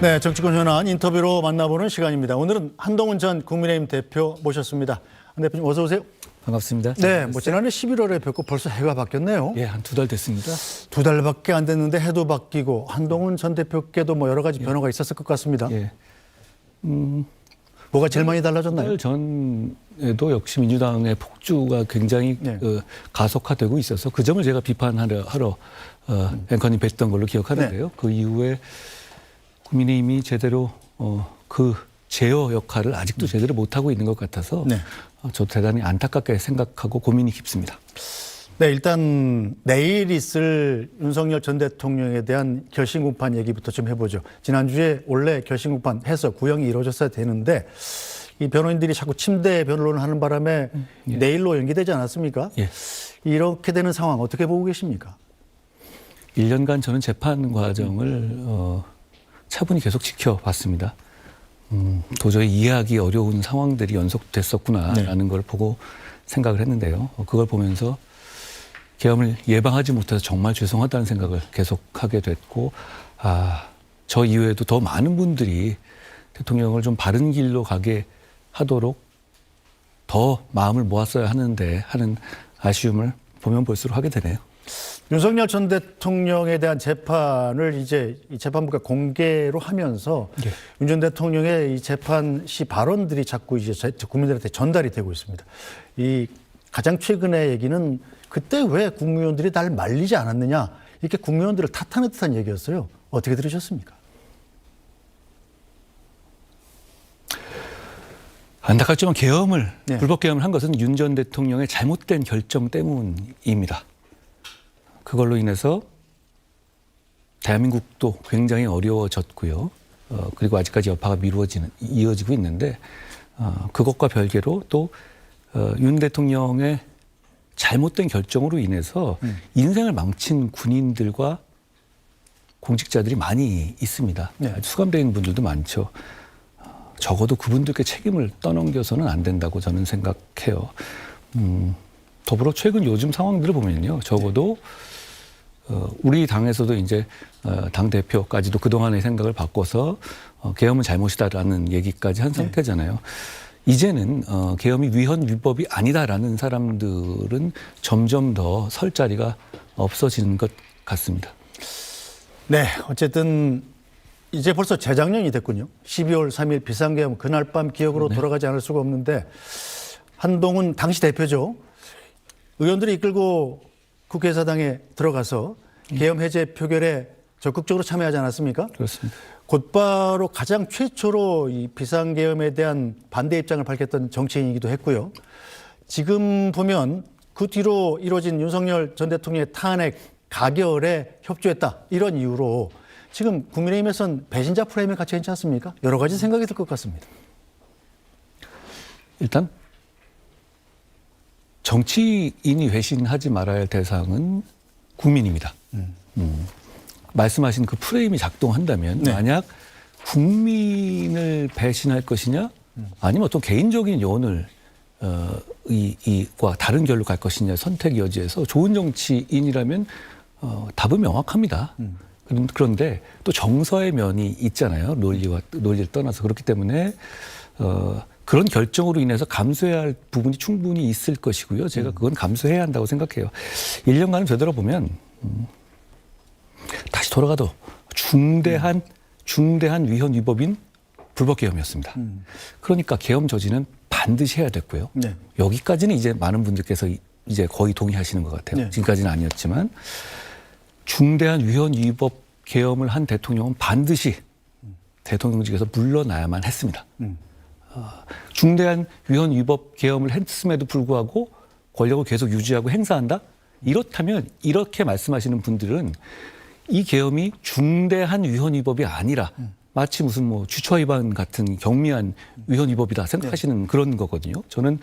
네, 정치권 현안 인터뷰로 만나보는 시간입니다. 오늘은 한동훈 전 국민의힘 대표 모셨습니다. 한 대표님 어서 오세요. 반갑습니다. 네, 뭐 지난해 11월에 뵙고 벌써 해가 바뀌었네요. 예, 한 두 달 됐습니다. 두 달밖에 안 됐는데 해도 바뀌고 한동훈 전 대표께도 뭐 여러 가지 변화가 있었을 것 같습니다. 예. 뭐가 제일 많이 달라졌나요? 달 전에도 역시 민주당의 폭주가 굉장히 네. 그 가속화되고 있어서 그 점을 제가 비판하러 하러 어, 앵커님 뵀던 걸로 기억하는데요. 네. 그 이후에 국민의힘이 제대로 어, 그 제어 역할을 아직도 제대로 못 하고 있는 것 같아서 네. 어, 저 대단히 안타깝게 생각하고 고민이 깊습니다. 네, 일단 내일 있을 윤석열 전 대통령에 대한 결심 공판 얘기부터 좀 해보죠. 지난주에 원래 결심 공판 해서 구형이 이루어졌어야 되는데 이 변호인들이 자꾸 침대 변론을 하는 바람에 내일로 연기되지 않았습니까? 예. 이렇게 되는 상황 어떻게 보고 계십니까? 1년간 저는 재판 과정을 어, 차분히 계속 지켜봤습니다. 음, 도저히 이해하기 어려운 상황들이 연속됐었구나라는 걸 보고 생각을 했는데요. 어, 그걸 보면서 계엄을 예방하지 못해서 정말 죄송하다는 생각을 계속 하게 됐고, 아, 저 이후에도 더 많은 분들이 대통령을 좀 바른 길로 가게 하도록 더 마음을 모았어야 하는데 하는 아쉬움을 보면 볼수록 하게 되네요. 윤석열 전 대통령에 대한 재판을 이제 이 재판부가 공개로 하면서 예. 윤전 대통령의 이 재판 시 발언들이 자꾸 이제 제- 국민들한테 전달이 되고 있습니다. 이 가장 최근의 얘기는 그때 왜 국무위원들이 날 말리지 않았느냐 이렇게 국무위원들을 탓하는 듯한 얘기였어요. 어떻게 들으셨습니까? 안타깝지만 계엄을 네. 불법 계엄을 한 것은 윤 전 대통령의 잘못된 결정 때문입니다. 그걸로 인해서 대한민국도 굉장히 어려워졌고요. 어, 그리고 아직까지 여파가 미루어지는 이어지고 있는데 어, 그것과 별개로 또 어, 윤 대통령의 잘못된 결정으로 인해서 인생을 망친 군인들과 공직자들이 많이 있습니다. 네. 수감된 분들도 많죠. 어, 적어도 그분들께 책임을 떠넘겨서는 안 된다고 저는 생각해요. 음, 더불어 최근 요즘 상황들을 보면요. 적어도 어, 우리 당에서도 이제 어, 당 대표까지도 그 동안의 생각을 바꿔서 어, 계엄은 잘못이다라는 얘기까지 한 상태잖아요. 이제는 어, 계엄이 위헌 위법이 아니다라는 사람들은 점점 더 설 자리가 없어지는 것 같습니다. 네, 어쨌든 이제 벌써 재작년이 됐군요. 12월 3일 비상계엄 그날 밤 기억으로 돌아가지 않을 수가 없는데 한동훈 당시 대표죠. 의원들이 이끌고 국회의사당에 들어가서 계엄 해제 표결에 적극적으로 참여하지 않았습니까? 그렇습니다. 곧바로 가장 최초로 이 비상계엄에 대한 반대 입장을 밝혔던 정치인이기도 했고요. 지금 보면 그 뒤로 이루어진 윤석열 전 대통령의 탄핵 가결에 협조했다 이런 이유로 지금 국민의힘에선 배신자 프레임에 갇혀 있지 않습니까? 여러 가지 생각이 들 것 같습니다. 일단 정치인이 회신하지 말아야 할 대상은 국민입니다. 음. 말씀하신 그 프레임이 작동한다면 네. 만약 국민을 배신할 것이냐 아니면 어떤 개인적인 요원을 어, 이, 이과 다른 결로 갈 것이냐 선택 여지에서 좋은 정치인이라면 어, 답은 명확합니다. 그런- 그런데 또 정서의 면이 있잖아요. 논리와 논리를 떠나서 그렇기 때문에 어, 그런 결정으로 인해서 감수해야 할 부분이 충분히 있을 것이고요. 제가 그건 감수해야 한다고 생각해요. 1년간을 되돌아보면 음, 다시 돌아가도 중대한 중대한 위헌 위법인 불법 계엄이었습니다. 그러니까 계엄 저지는 반드시 해야 됐고요. 네. 여기까지는 이제 많은 분들께서 이- 이제 거의 동의하시는 것 같아요. 네. 지금까지는 아니었지만 중대한 위헌 위법 계엄을 한 대통령은 반드시 대통령직에서 물러나야만 했습니다. 어, 중대한 위헌 위법 계엄을 했음에도 불구하고 권력을 계속 유지하고 행사한다? 이렇다면 이렇게 말씀하시는 분들은 이 계엄이 중대한 위헌 위법이 아니라 마치 무슨 뭐 주처 위반 같은 경미한 위헌 위법이다 생각하시는 그런 거거든요. 저는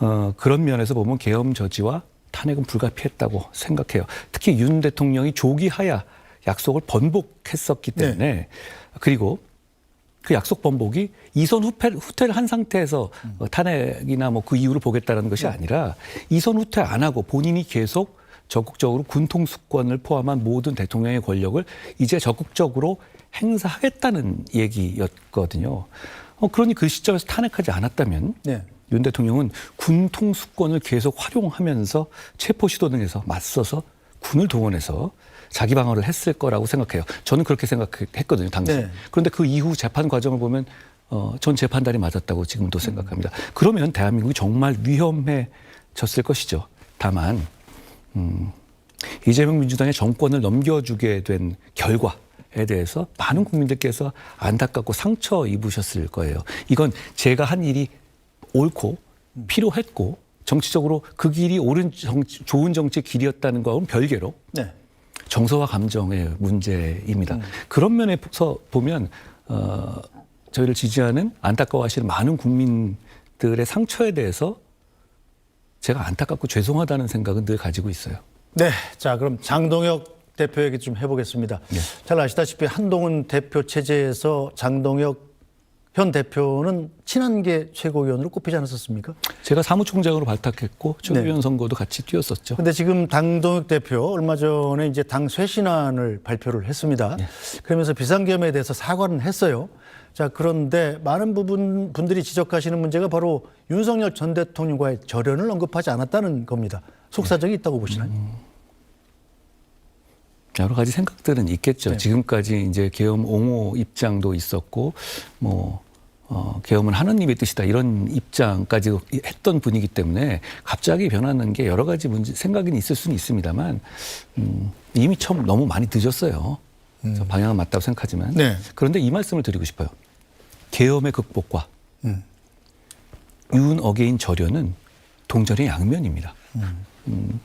어, 그런 면에서 보면 계엄 저지와 탄핵은 불가피했다고 생각해요. 특히 윤 대통령이 조기하야 약속을 번복했었기 때문에 그리고 그 약속 번복이 이선 후퇴, 후퇴를 한 상태에서 어, 탄핵이나 뭐 그 이유를 보겠다는 것이 아니라 이선 후퇴 안 하고 본인이 계속 적극적으로 군통 수권을 포함한 모든 대통령의 권력을 이제 적극적으로 행사하겠다는 얘기였거든요. 어, 그러니 그 시점에서 탄핵하지 않았다면 네. 윤 대통령은 군통 수권을 계속 활용하면서 체포 시도 등에서 맞서서 군을 동원해서 자기 방어를 했을 거라고 생각해요. 저는 그렇게 생각했거든요, 당시. 네. 그런데 그 이후 재판 과정을 보면 어, 전 재판단이 맞았다고 지금도 생각합니다. 그러면 대한민국이 정말 위험해졌을 것이죠. 다만 음, 이재명 민주당의 정권을 넘겨주게 된 결과 에 대해서 많은 국민들께서 안타깝고 상처 입으셨을 거예요. 이건 제가 한 일이 옳고 필요했고 정치적으로 그 길이 옳은 정치, 좋은 정치 길이었다는 거하고는 별개로 네. 정서와 감정의 문제입니다. 그런 면에서 보면 어, 저희를 지지하는 안타까워하시는 많은 국민들의 상처에 대해서 제가 안타깝고 죄송하다는 생각은 늘 가지고 있어요. 네. 자, 그럼 장동혁 대표 얘기 좀 해보겠습니다. 네. 잘 아시다시피 한동훈 대표 체제에서 장동혁 현 대표는 친한계 최고위원으로 꼽히지 않았었습니까? 제가 사무총장으로 발탁했고 최고위원 선거도 같이 뛰었었죠. 근데 지금 당동혁 대표 얼마 전에 이제 당 쇄신안을 발표를 했습니다. 그러면서 비상계엄에 대해서 사과는 했어요. 자, 그런데 많은 부분 분들이 지적하시는 문제가 바로 윤석열 전 대통령과의 절연을 언급하지 않았다는 겁니다. 속사정이 있다고 보시나요? 여러 가지 생각들은 있겠죠. 지금까지 이제 계엄 옹호 입장도 있었고, 뭐, 어, 계엄은 하느님의 뜻이다 이런 입장까지 했던 분이기 때문에 갑자기 변하는 게 여러 가지 문제, 생각은 있을 수는 있습니다만, 음, 이미 처음 너무 많이 늦었어요. 그래서 방향은 맞다고 생각하지만. 네. 그런데 이 말씀을 드리고 싶어요. 계엄의 극복과 음. 윤 어게인 절연은 동전의 양면입니다. 음,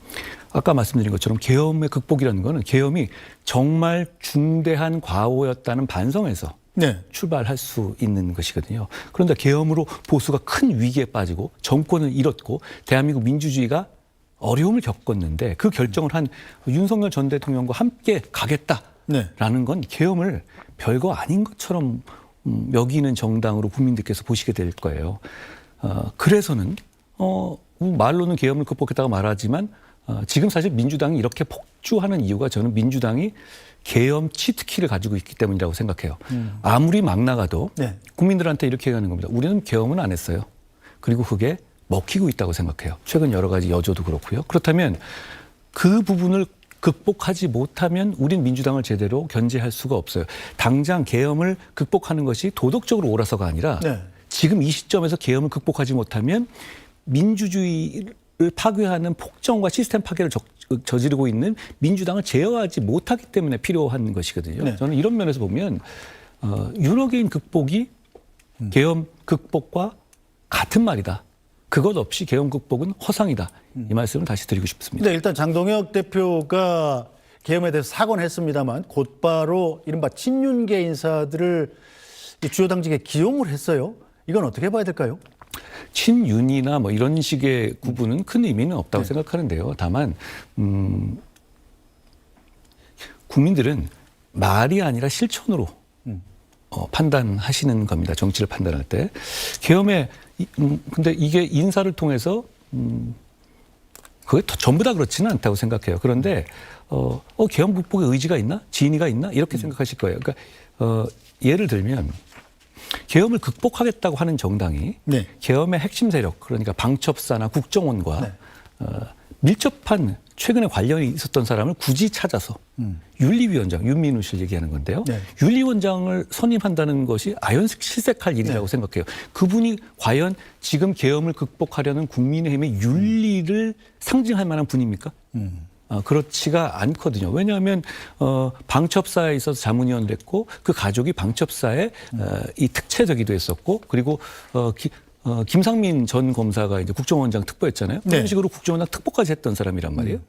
아까 말씀드린 것처럼 계엄의 극복이라는 거는 계엄이 정말 중대한 과오였다는 반성에서 네. 출발할 수 있는 것이거든요. 그런데 계엄으로 보수가 큰 위기에 빠지고 정권을 잃었고 대한민국 민주주의가 어려움을 겪었는데 그 결정을 한 윤석열 전 대통령과 함께 가겠다라는 네. 건 계엄을 별거 아닌 것처럼 음, 여기는 정당으로 국민들께서 보시게 될 거예요. 어, 그래서는 어, 말로는 계엄을 극복했다고 말하지만 어, 지금 사실 민주당이 이렇게 폭주하는 이유가 저는 민주당이 계엄 치트키를 가지고 있기 때문이라고 생각해요. 아무리 막 나가도 네. 국민들한테 이렇게 하는 겁니다. 우리는 계엄은 안 했어요. 그리고 그게 먹히고 있다고 생각해요. 최근 여러 가지 여조도 그렇고요. 그렇다면 그 부분을 극복하지 못하면 우린 민주당을 제대로 견제할 수가 없어요. 당장 계엄을 극복하는 것이 도덕적으로 옳아서가 아니라 네. 지금 이 시점에서 계엄을 극복하지 못하면 민주주의를 파괴하는 폭정과 시스템 파괴를 저, 저지르고 있는 민주당을 제어하지 못하기 때문에 필요한 것이거든요. 네. 저는 이런 면에서 보면 어, 유럽인 극복이 계엄 극복과 같은 말이다. 그것 없이 계엄 극복은 허상이다. 이 말씀을 다시 드리고 싶습니다. 근데 일단 장동혁 대표가 계엄에 대해서 사과는 했습니다만 곧바로 이른바 친윤계 인사들을 이 주요 당직에 기용을 했어요. 이건 어떻게 봐야 될까요? 친윤이나 뭐 이런 식의 구분은 큰 의미는 없다고 생각하는데요. 다만 음, 국민들은 말이 아니라 실천으로 어, 판단하시는 겁니다. 정치를 판단할 때 계엄에 이- 음, 근데 이게 인사를 통해서 음, 그게 더- 전부 다 그렇지는 않다고 생각해요. 그런데 어, 어 계엄 극복의 의지가 있나? 진위가 있나? 이렇게 생각하실 거예요. 그러니까 어, 예를 들면 계엄을 극복하겠다고 하는 정당이 네. 계엄의 핵심 세력 그러니까 방첩사나 국정원과 네. 어, 밀접한 최근에 관련이 있었던 사람을 굳이 찾아서 윤리위원장 윤민우 씨를 얘기하는 건데요. 음. 네. 윤리원장을 선임한다는 것이 아연실색할 일이라고 네. 생각해요. 그분이 과연 지금 계엄을 극복하려는 국민의힘의 윤리를 상징할 만한 분입니까? 음. 어, 그렇지가 않거든요. 왜냐하면 어, 방첩사에 있어서 자문위원을 했고 그 가족이 방첩사의 어, 이 특채되기도 했었고 그리고 어, 기, 어, 김상민 전 검사가 이제 국정원장 특보였잖아요. 그런 네. 식으로 국정원장 특보까지 했던 사람이란 말이에요.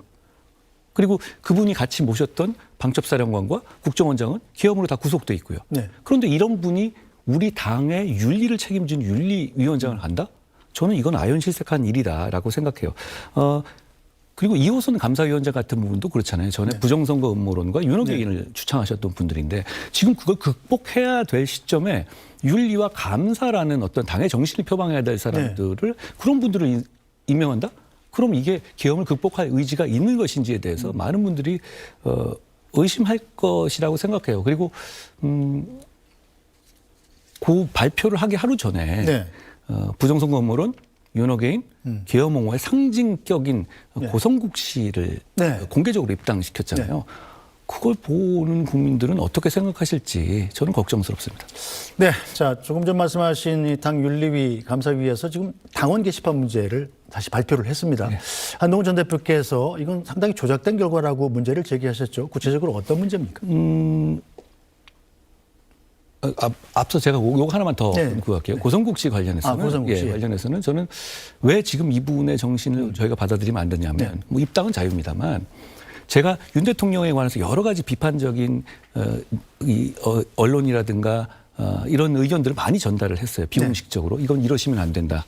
그리고 그분이 같이 모셨던 방첩사령관과 국정원장은 계엄으로 다 구속돼 있고요. 네. 그런데 이런 분이 우리 당의 윤리를 책임진 윤리위원장을 한다? 저는 이건 아연실색한 일이다라고 생각해요. 어, 그리고 이호선 감사위원장 같은 부분도 그렇잖아요. 전에 부정선거 음모론과 윤호개인을 주창하셨던 분들인데 지금 그걸 극복해야 될 시점에 윤리와 감사라는 어떤 당의 정신을 표방해야 될 사람들을 그런 분들을 임- 임명한다? 그럼 이게 계엄을 극복할 의지가 있는 것인지에 대해서 많은 분들이 어, 의심할 것이라고 생각해요. 그리고 음, 그 발표를 하기 하루 전에 네. 어, 부정선거 음모론 윤호개인 계엄 옹호의 상징격인 고성국 씨를 네. 공개적으로 입당시켰잖아요. 그걸 보는 국민들은 어떻게 생각하실지 저는 걱정스럽습니다. 네, 자 조금 전 말씀하신 이 당 윤리위 감사위에서 지금 당원 게시판 문제를 다시 발표를 했습니다. 한동훈 전 대표께서 이건 상당히 조작된 결과라고 문제를 제기하셨죠. 구체적으로 어떤 문제입니까? 어, 앞, 앞서 제가 요거 하나만 더 네. 구할게요. 고성국 씨 관련해서는 아, 고성국 씨. 예, 관련해서는 저는 왜 지금 이분의 정신을 저희가 받아들이면 안 되냐면 네. 뭐 입당은 자유입니다만 제가 윤 대통령에 관해서 여러 가지 비판적인 어, 이 어, 언론이라든가 어, 이런 의견들을 많이 전달을 했어요. 비공식적으로 이건 이러시면 안 된다.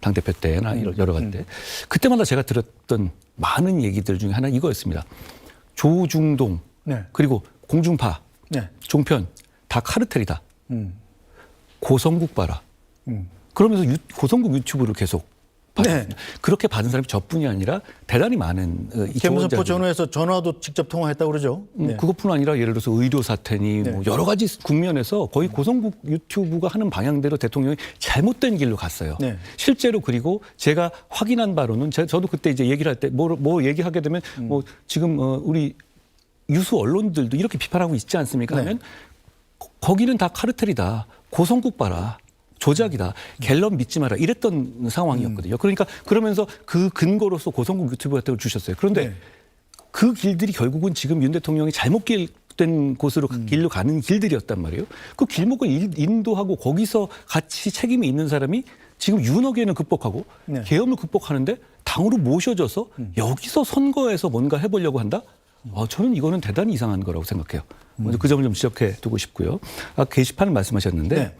당 대표 때나 이런 여러 가지 때 그때마다 제가 들었던 많은 얘기들 중에 하나 이거였습니다. 조중동 네. 그리고 공중파 네. 종편 다 카르텔이다. 음. 고성국 봐라. 음. 그러면서 유- 고성국 유튜브를 계속 네. 받았습니다. 그렇게 받은 사람이 저뿐이 아니라 대단히 많은 어, 지원자들이 전후에서 전화도 직접 통화했다고 그러죠. 음, 네. 그것뿐 아니라 예를 들어서 의료 사태니 뭐 여러 가지 국면에서 거의 고성국 유튜브가 하는 방향대로 대통령이 잘못된 길로 갔어요. 네. 실제로 그리고 제가 확인한 바로는 제, 저도 그때 이제 얘기를 할 때 뭐 뭐 얘기하게 되면 음. 뭐 지금 어, 우리 유수 언론들도 이렇게 비판하고 있지 않습니까? 네. 하면 거- 거기는 다 카르텔이다. 고성국 봐라. 조작이다. 갤럽 믿지 마라. 이랬던 상황이었거든요. 그러니까 그러면서 그 근거로서 고성국 유튜브 같은 걸 주셨어요. 그런데 네. 그 길들이 결국은 지금 윤 대통령이 잘못 된 곳으로 음. 길로 가는 길들이었단 말이에요. 그 길목을 일- 인도하고 거기서 같이 책임이 있는 사람이 지금 윤핵에는 극복하고 네. 음. 계엄을 극복하는데 당으로 모셔져서 여기서 선거에서 뭔가 해보려고 한다? 어, 저는 이거는 대단히 이상한 거라고 생각해요. 먼저 그 점을 좀 지적해 두고 싶고요. 아, 게시판을 말씀하셨는데, 네.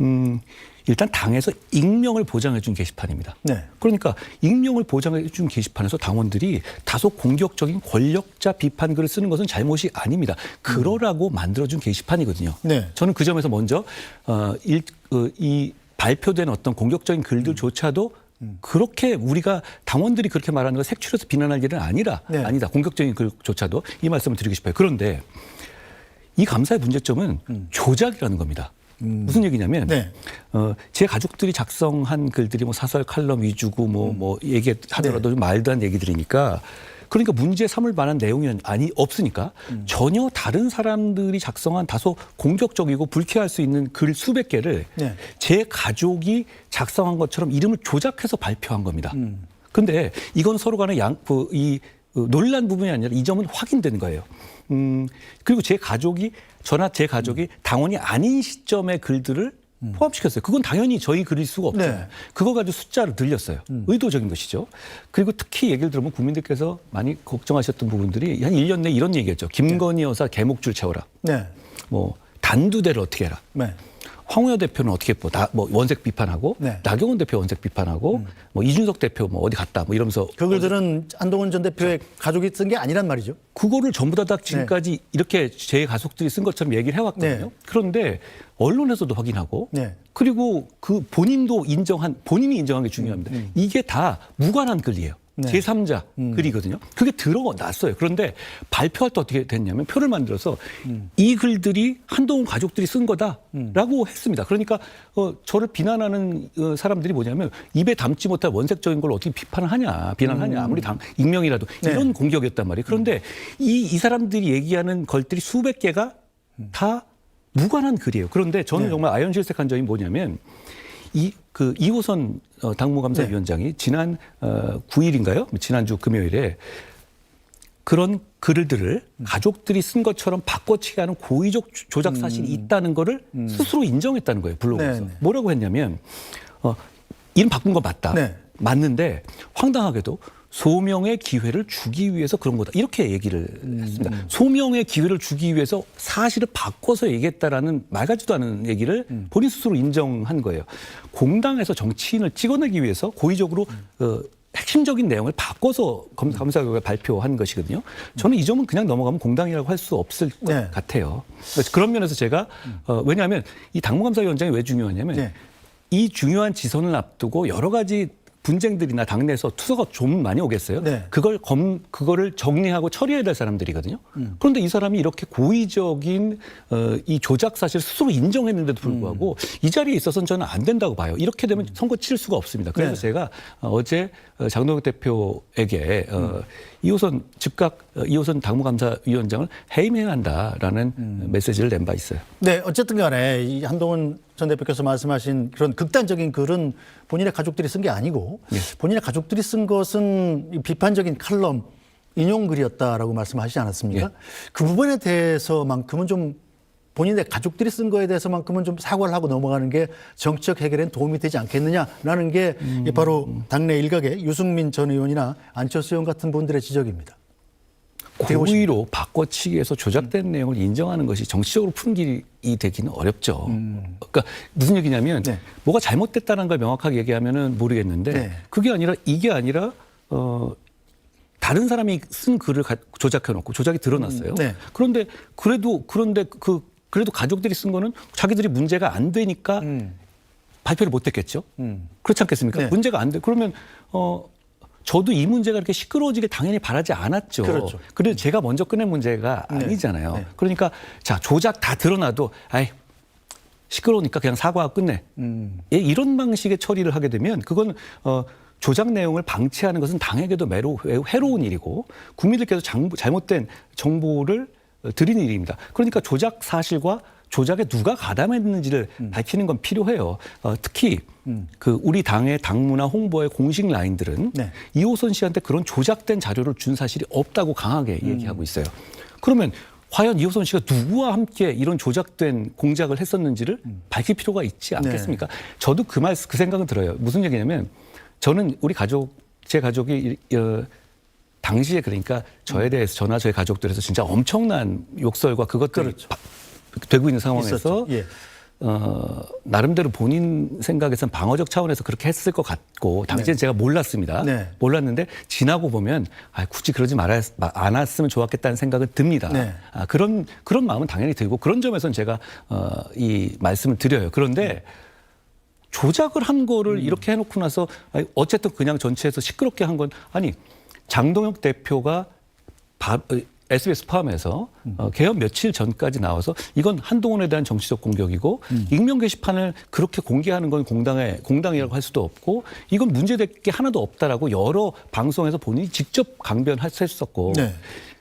음, 일단 당에서 익명을 보장해 준 게시판입니다. 네. 그러니까 익명을 보장해 준 게시판에서 당원들이 다소 공격적인 권력자 비판 글을 쓰는 것은 잘못이 아닙니다. 그러라고 만들어 준 게시판이거든요. 네. 저는 그 점에서 먼저 어, 일, 어, 이 발표된 어떤 공격적인 글들조차도 그렇게 우리가 당원들이 그렇게 말하는 걸 색출해서 비난할 일은 아니라 네. 아니다. 공격적인 글조차도 이 말씀을 드리고 싶어요. 그런데 이 감사의 문제점은 조작이라는 겁니다. 무슨 얘기냐면 네. 어, 제 가족들이 작성한 글들이 뭐 사설 칼럼 위주고 뭐, 뭐 얘기하더라도 좀 말도 안 얘기들이니까 그러니까 문제 삼을 만한 내용이 아니 없으니까 전혀 다른 사람들이 작성한 다소 공격적이고 불쾌할 수 있는 글 수백 개를 네. 제 가족이 작성한 것처럼 이름을 조작해서 발표한 겁니다. 근데 이건 서로 간에 양, 그, 이 어, 논란 부분이 아니라 이 점은 확인된 거예요. 음, 그리고 제 가족이, 저나 제 가족이 당원이 아닌 시점의 글들을 포함시켰어요. 그건 당연히 저희 글일 수가 없죠. 네. 그거 가지고 숫자를 늘렸어요. 의도적인 것이죠. 그리고 특히 얘기를 들으면 국민들께서 많이 걱정하셨던 부분들이 한 1년 내에 이런 얘기였죠. 김건희 여사 개목줄 채워라. 네. 뭐 단두대를 어떻게 해라. 네. 황우여 대표는 어떻게 뭐, 다, 뭐 원색 비판하고 네. 음. 나경원 대표 원색 비판하고 뭐 이준석 대표 뭐 어디 갔다 뭐 이러면서 그 글들은 한동훈 전 대표의 가족이 쓴 게 아니란 말이죠. 그거를 전부 다, 다 지금까지 이렇게 제 가족들이 쓴 것처럼 얘기를 해왔거든요. 네. 그런데 언론에서도 확인하고 네. 그리고 그 본인도 인정한 본인이 인정한 게 중요합니다. 이게 다 무관한 글이에요. 음, 네. 제3자 글이거든요. 그게 드러났어요. 그런데 발표할 때 어떻게 됐냐면 표를 만들어서 음. 이 글들이 한동훈 가족들이 쓴 거다라고 했습니다. 그러니까 어, 저를 비난하는 어, 사람들이 뭐냐면 입에 담지 못할 원색적인 걸 어떻게 비판을 하냐, 비난하냐, 아무리 당 익명이라도 음. 네. 이런 공격이었단 말이에요. 그런데 이, 이 사람들이 얘기하는 걸들이 수백 개가 다 무관한 글이에요. 그런데 저는 네. 정말 아연실색한 점이 뭐냐면 이 그 이호선 어, 당무감사위원장이 지난 어, 9일인가요? 지난주 금요일에 그런 글들을 가족들이 쓴 것처럼 바꿔치기 하는 고의적 조- 조작 사실이 있다는 거를 스스로 인정했다는 거예요. 블로그에서. 네, 네. 뭐라고 했냐면 어, 이름 바꾼 거 맞다. 네. 맞는데 황당하게도 소명의 기회를 주기 위해서 그런 거다. 이렇게 얘기를 했습니다. 소명의 기회를 주기 위해서 사실을 바꿔서 얘기했다라는 말 같지도 않은 얘기를 본인 스스로 인정한 거예요. 공당에서 정치인을 찍어내기 위해서 고의적으로 어, 핵심적인 내용을 바꿔서 검- 감사 결과 발표한 것이거든요. 저는 이 점은 그냥 넘어가면 공당이라고 할 수 없을 것 네. 같아요. 그런 면에서 제가 어, 왜냐하면 이 당무감사위원장이 왜 중요하냐면 네. 이 중요한 지선을 앞두고 여러 가지 분쟁들이나 당내에서 투서가 좀 많이 오겠어요. 네. 그걸 검 그거를 정리하고 처리해야 될 사람들이거든요. 음. 그런데 이 사람이 이렇게 고의적인 어, 이 조작 사실 스스로 인정했는데도 불구하고 음. 이 자리에 있어서는 저는 안 된다고 봐요. 이렇게 되면 선거 칠 수가 없습니다. 그래서 네. 제가 어, 어제 어, 장동혁 대표에게 음. 어, 이호선 즉각 어, 이호선 당무감사위원장을 해임해야 한다라는 음. 메시지를 낸 바 있어요. 네, 어쨌든 간에 이 한동훈 전 대표께서 말씀하신 그런 극단적인 글은 본인의 가족들이 쓴 게 아니고 예. 본인의 가족들이 쓴 것은 이 비판적인 칼럼 인용글이었다라고 말씀하시지 않았습니까? 예. 그 부분에 대해서만큼은 좀 본인의 가족들이 쓴 거에 대해서만큼은 좀 사과를 하고 넘어가는 게 정치적 해결엔 도움이 되지 않겠느냐라는 게 음. 이 바로 당내 일각의 유승민 전 의원이나 안철수 의원 같은 분들의 지적입니다. 고의로 바꿔치기해서 조작된 내용을 인정하는 것이 정치적으로 푸는 길이 되기는 어렵죠. 그러니까 무슨 얘기냐면 음. 네. 뭐가 잘못됐다는 걸 명확하게 얘기하면은 모르겠는데 네. 그게 아니라 이게 아니라 어 다른 사람이 쓴 글을 가- 조작해 놓고 조작이 드러났어요. 음, 네. 그런데 그래도 그런데 그 그래도 가족들이 쓴 거는 자기들이 문제가 안 되니까 발표를 못 했겠죠. 음. 그렇지 않겠습니까? 네. 문제가 안 돼. 그러면 어 저도 이 문제가 이렇게 시끄러워지길 당연히 바라지 않았죠. 그렇죠. 그래도 제가 먼저 꺼낸 문제가 네. 아니잖아요. 네. 그러니까 자 조작 다 드러나도 아이 시끄러우니까 그냥 사과하고 끝내. 음. 예, 이런 방식의 처리를 하게 되면 그건 어, 조작 내용을 방치하는 것은 당에게도 매우 매우 해로운 일이고 국민들께서 장, 잘못된 정보를 어, 드린 일입니다. 그러니까 조작 사실과 조작에 누가 가담했는지를 음. 밝히는 건 필요해요. 어, 특히 그 우리 당의 당무나 홍보의 공식 라인들은 네. 이호선 씨한테 그런 조작된 자료를 준 사실이 없다고 강하게 음. 얘기하고 있어요. 그러면 과연 이호선 씨가 누구와 함께 이런 조작된 공작을 했었는지를 음. 밝힐 필요가 있지 네. 않겠습니까? 저도 그 말, 그 생각은 들어요. 무슨 얘기냐면 저는 우리 가족, 제 가족이 이- 어, 당시에 그러니까 저에 대해서 저나 저희 가족들에서 진짜 엄청난 욕설과 그것들이 그렇죠. 바- 되고 있는 상황에서. 예. 어, 나름대로 본인 생각에서는 방어적 차원에서 그렇게 했을 것 같고 당시에 제가 몰랐습니다. 네. 몰랐는데 지나고 보면 아, 굳이 그러지 말았, 않았으면 좋았겠다는 생각은 듭니다. 네. 아, 그런 그런 마음은 당연히 들고 그런 점에서는 제가 어, 이 말씀을 드려요. 그런데 조작을 한 거를 이렇게 해놓고 나서 아니, 어쨌든 그냥 전체에서 시끄럽게 한 건 아니 장동혁 대표가 바, 어, SBS 포함해서 어, 개업 며칠 전까지 나와서 이건 한동훈에 대한 정치적 공격이고 익명 게시판을 그렇게 공개하는 건 공당의 공당이라고 할 수도 없고 이건 문제될 게 하나도 없다라고 여러 방송에서 본인이 직접 강변했었고 네.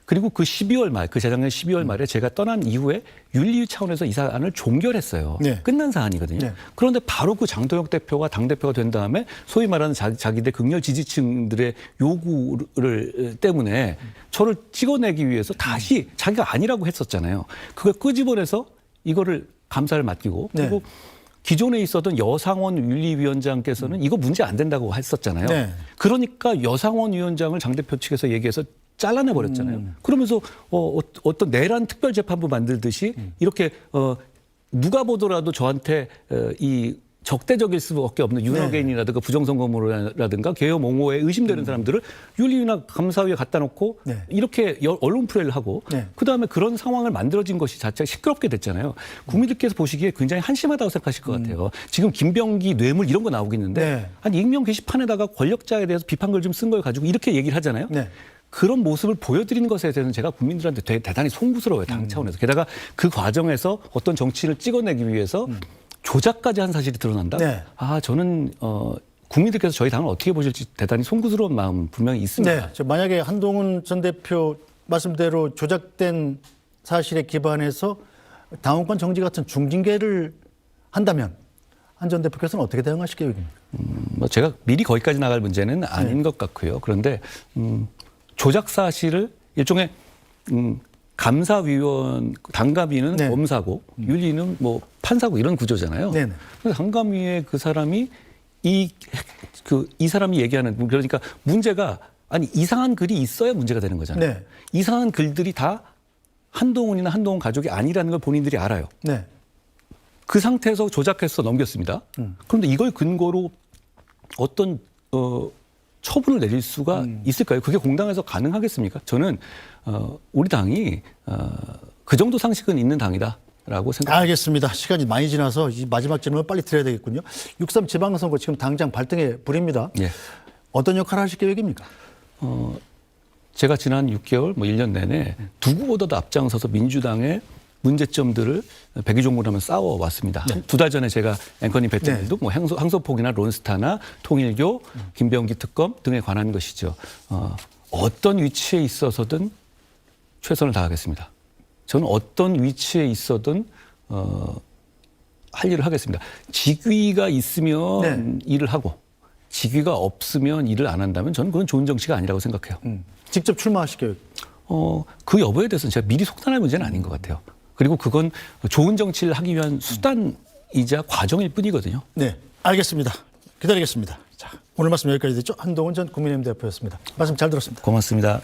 그리고 그 12월 말, 그 재작년 12월 말에 제가 떠난 이후에 윤리 차원에서 이 사안을 종결했어요. 네. 끝난 사안이거든요. 네. 그런데 바로 그 장동혁 대표가 당 대표가 된 다음에 소위 말하는 자, 자기들 극렬 지지층들의 요구를 때문에 저를 찍어내기 위해서 다시 자기가 아니라고 했었잖아요. 그걸 끄집어내서 이거를 감사를 맡기고 네. 그리고 기존에 있었던 여상원 윤리위원장께서는 이거 문제 안 된다고 했었잖아요. 네. 그러니까 여상원 위원장을 장 대표 측에서 얘기해서 잘라내 버렸잖아요. 음. 그러면서 어, 어, 어떤 내란 특별 재판부 만들듯이 음. 이렇게 어, 누가 보더라도 저한테 어, 이 적대적일 수밖에 없는 네. 윤호개인이라든가 부정선거물이라든가 계엄 옹호에 의심되는 사람들을 윤리위나 감사위에 갖다 놓고 음. 네. 이렇게 여- 언론 플레이를 하고 네. 그다음에 그런 상황을 만들어진 것이 자체가 시끄럽게 됐잖아요. 국민들께서 보시기에 굉장히 한심하다고 생각하실 것 같아요. 지금 김병기 뇌물 이런 거 나오고 있는데 음. 네. 아니 익명 게시판에다가 권력자에 대해서 비판글 좀 쓴 걸 가지고 이렇게 얘기를 하잖아요. 네. 그런 모습을 보여드리는 것에 대해서는 제가 국민들한테 되- 대단히 송구스러워요 당 음. 차원에서 게다가 그 과정에서 어떤 정치를 찍어내기 위해서 조작까지 한 사실이 드러난다. 음. 네. 아 저는 어, 국민들께서 저희 당을 어떻게 보실지 대단히 송구스러운 마음 분명히 있습니다. 네. 저 만약에 한동훈 전 대표 말씀대로 조작된 사실에 기반해서 당원권 정지 같은 중징계를 한다면 한 전 대표께서는 어떻게 대응하실 계획입니까? 뭐 제가 미리 거기까지 나갈 문제는 네. 아닌 것 같고요. 그런데 음, 조작 사실을 일종의 음, 감사위원 당감위는 네. 검사고 윤리는 뭐 판사고 이런 구조잖아요. 네네. 그래서 당감위의 그 사람이 이 그 이 사람이 얘기하는 그러니까 문제가 아니 이상한 글이 있어야 문제가 되는 거잖아요. 네. 이상한 글들이 다 한동훈이나 한동훈 가족이 아니라는 걸 본인들이 알아요. 네. 그 상태에서 조작해서 넘겼습니다. 그런데 이걸 근거로 어떤 어, 처분을 내릴 수가 있을까요? 그게 공당에서 가능하겠습니까? 저는 어, 우리 당이 어, 그 정도 상식은 있는 당이다. 거라고 생각합니다. 알겠습니다. 시간이 많이 지나서 이 마지막 질문을 빨리 드려야 되겠군요. 6.3 지방선거 지금 당장 발등에 불입니다. 예. 어떤 역할을 하실 계획입니까? 제가 지난 6개월, 뭐 1년 내내 누구보다도 앞장서서 민주당의 문제점들을 백의종군하면 싸워왔습니다. 두달 전에 제가 앵커님 뵀던 네. 뭐 항소, 항소폭이나 론스타나 통일교, 김병기 특검 등에 관한 것이죠. 어, 어떤 위치에 있어서든 최선을 다하겠습니다. 저는 어떤 위치에 있어든 어, 할 일을 하겠습니다. 직위가 있으면 네. 일을 하고 직위가 없으면 일을 안 한다면 저는 그건 좋은 정치가 아니라고 생각해요. 음. 직접 출마하실 계획. 어, 그 여부에 대해서는 제가 미리 속단할 문제는 아닌 것 같아요. 그리고 그건 좋은 정치를 하기 위한 수단이자 과정일 뿐이거든요. 네, 알겠습니다. 기다리겠습니다. 자, 오늘 말씀 여기까지 듣죠. 한동훈 전 국민의힘 대표였습니다. 말씀 잘 들었습니다. 고맙습니다.